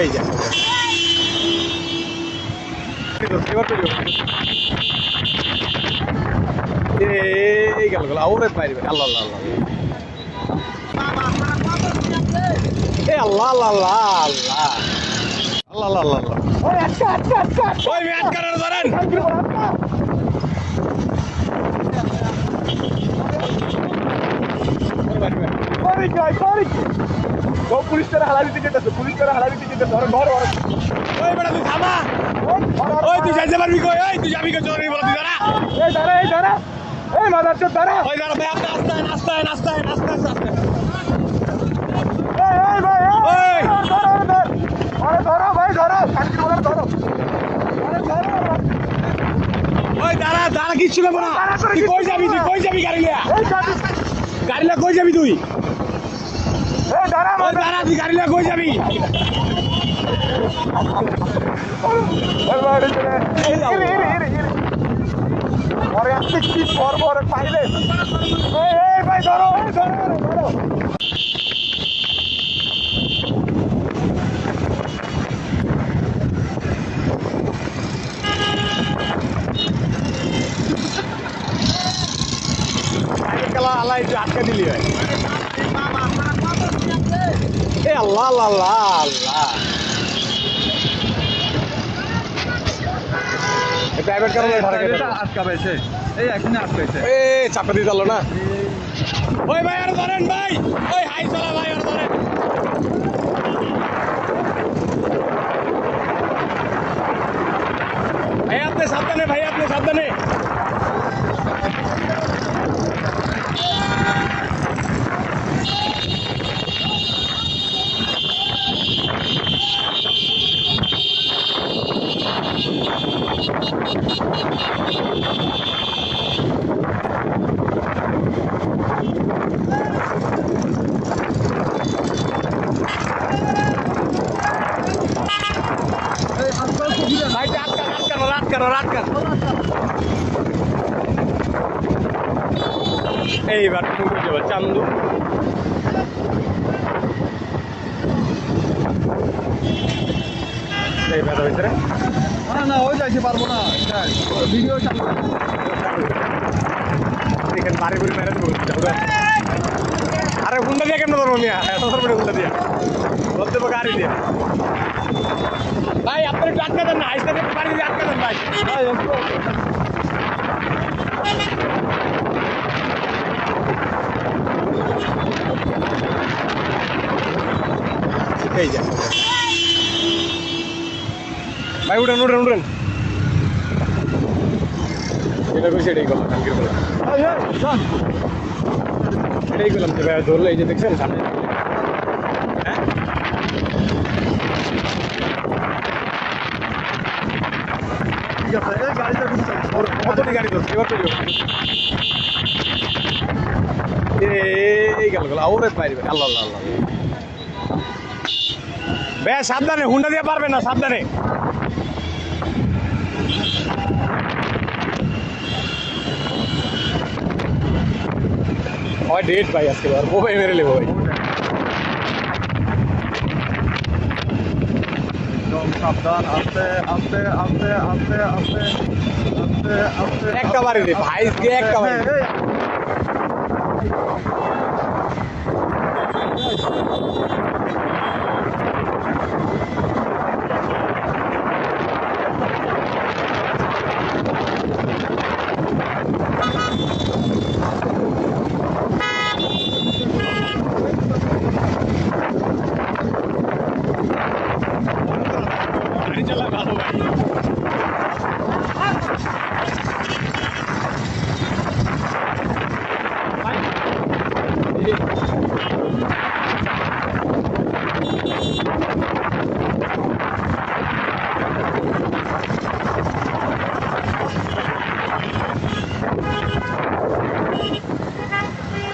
এই যে। এই গেল গেল আওরে মারি আল্লাহ আল্লাহ আল্লাহ। এই আল্লাহ আল্লাহ আল্লাহ আল্লাহ। আল্লাহ আল্লাহ আল্লাহ ওই আচ্ছা আচ্ছা আচ্ছা ওই ম্যাচ করার ধরেন। Sorry, guys, sorry. পুলিশ তারা হালালি দিকে যেতেছে পুলিশ তারা দিকে যেতেছে ধরো ধরো ওই বেটা তুই থামা। ওই তুই যাইতে পারবি কই? ওই তুই যাবি কই? চলে বল তুই দাঁড়া। এই দাঁড়া এই দাঁড়া। এই মাদার চোদ দাঁড়া। ওই দাঁড়া ভাই আপনি আস্তে আস্তে আস্তে আস্তে আস্তে আস্তে এই এই ভাই ওই। এই ধরো ধরো ধরো। ভাই ধরো। শান্তি বলে ধরো। ওই দাঁড়া দাঁড়া কিচ্ছু নেব না। তুই কই যাবি তুই কই যাবি গাড়ি লিয়া গাড়ি লিয়া কই যাবি তুই? এবার আধিকারিলে কই যাবি ঘরে আসতে কি করব পাইলে ভাই ধরো ধরো ধরো আলাই আটকে দিলি হয়। আল্লাহ আল্লাহ আল্লাহ প্রাইভেট কারণে আটকাবেছে এই এখানে আটকাইছে। এ চাপা দিয়ে না। ওই ভাই আর ধরেন ভাই। ওই হাই চলা ভাই আর ধরেন ভাই আপনি সাবধানে ভাই আপনি সাবধানে ভাই আটকান আটকানো আটকানো আটকানো বুঝতে পারছ চান্দু। এইবার হয়েছে রে না না ওই যাইতে পারব না ভিডিও চালু এখানে বাড়ি করে মেরে দেবো আরে হুন্ডা দিয়ে কেন ধরবো মিয়া? এত ধরবো হুন্ডা দিয়া। বলতে পারব গাড়ি দিয়া। ভাই আপনি একটু আটকা দেন না আইসা বাড়ি আটকা দেন ভাই। এই যা। ভাই, উঠেন উঠেন উঠেন। এটা কইছে, এটাই করলাম, কালকের বেলা এটাই করলাম যে ভাই, ধরলো, এই যে দেখছেন, সামনে। হ্যাঁ? গাড়ি ধরছে এবার তো এই গেল গেল। আউরে পাইবে আল্লাহ আল্লাহ আল্লাহ। বে সাবধানে হুন্ডা দিয়ে পারবে না সাবধানে। হয় ডেট ভাই আজকে আর মোবাইল মেরে নেব ভাই। সাবধান আস্তে আস্তে আস্তে আস্তে আস্তে আস্তে আস্তে একটা বাড়ি ভাই দিয়ে একটা বাড়ি Thank you.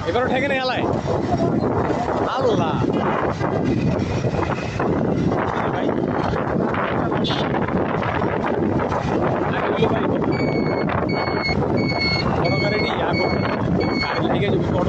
এবারও ঠেকে নেই এলাই আল্লাহ। ভাই বড়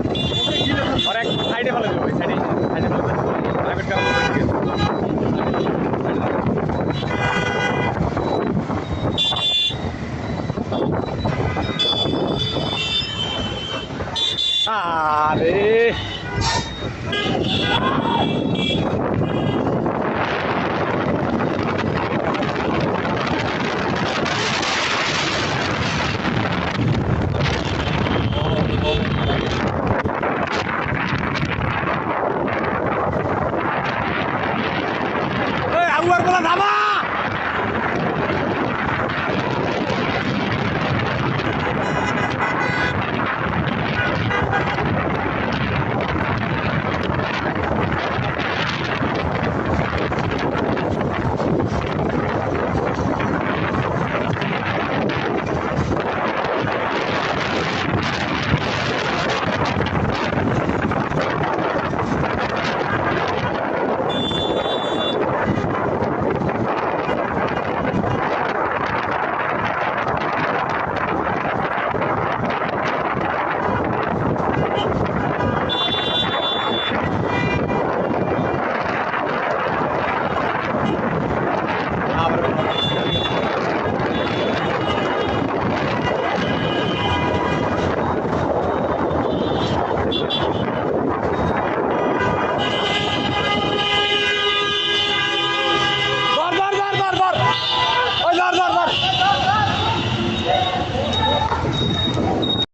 అని అది ప్రైవేట్ అరే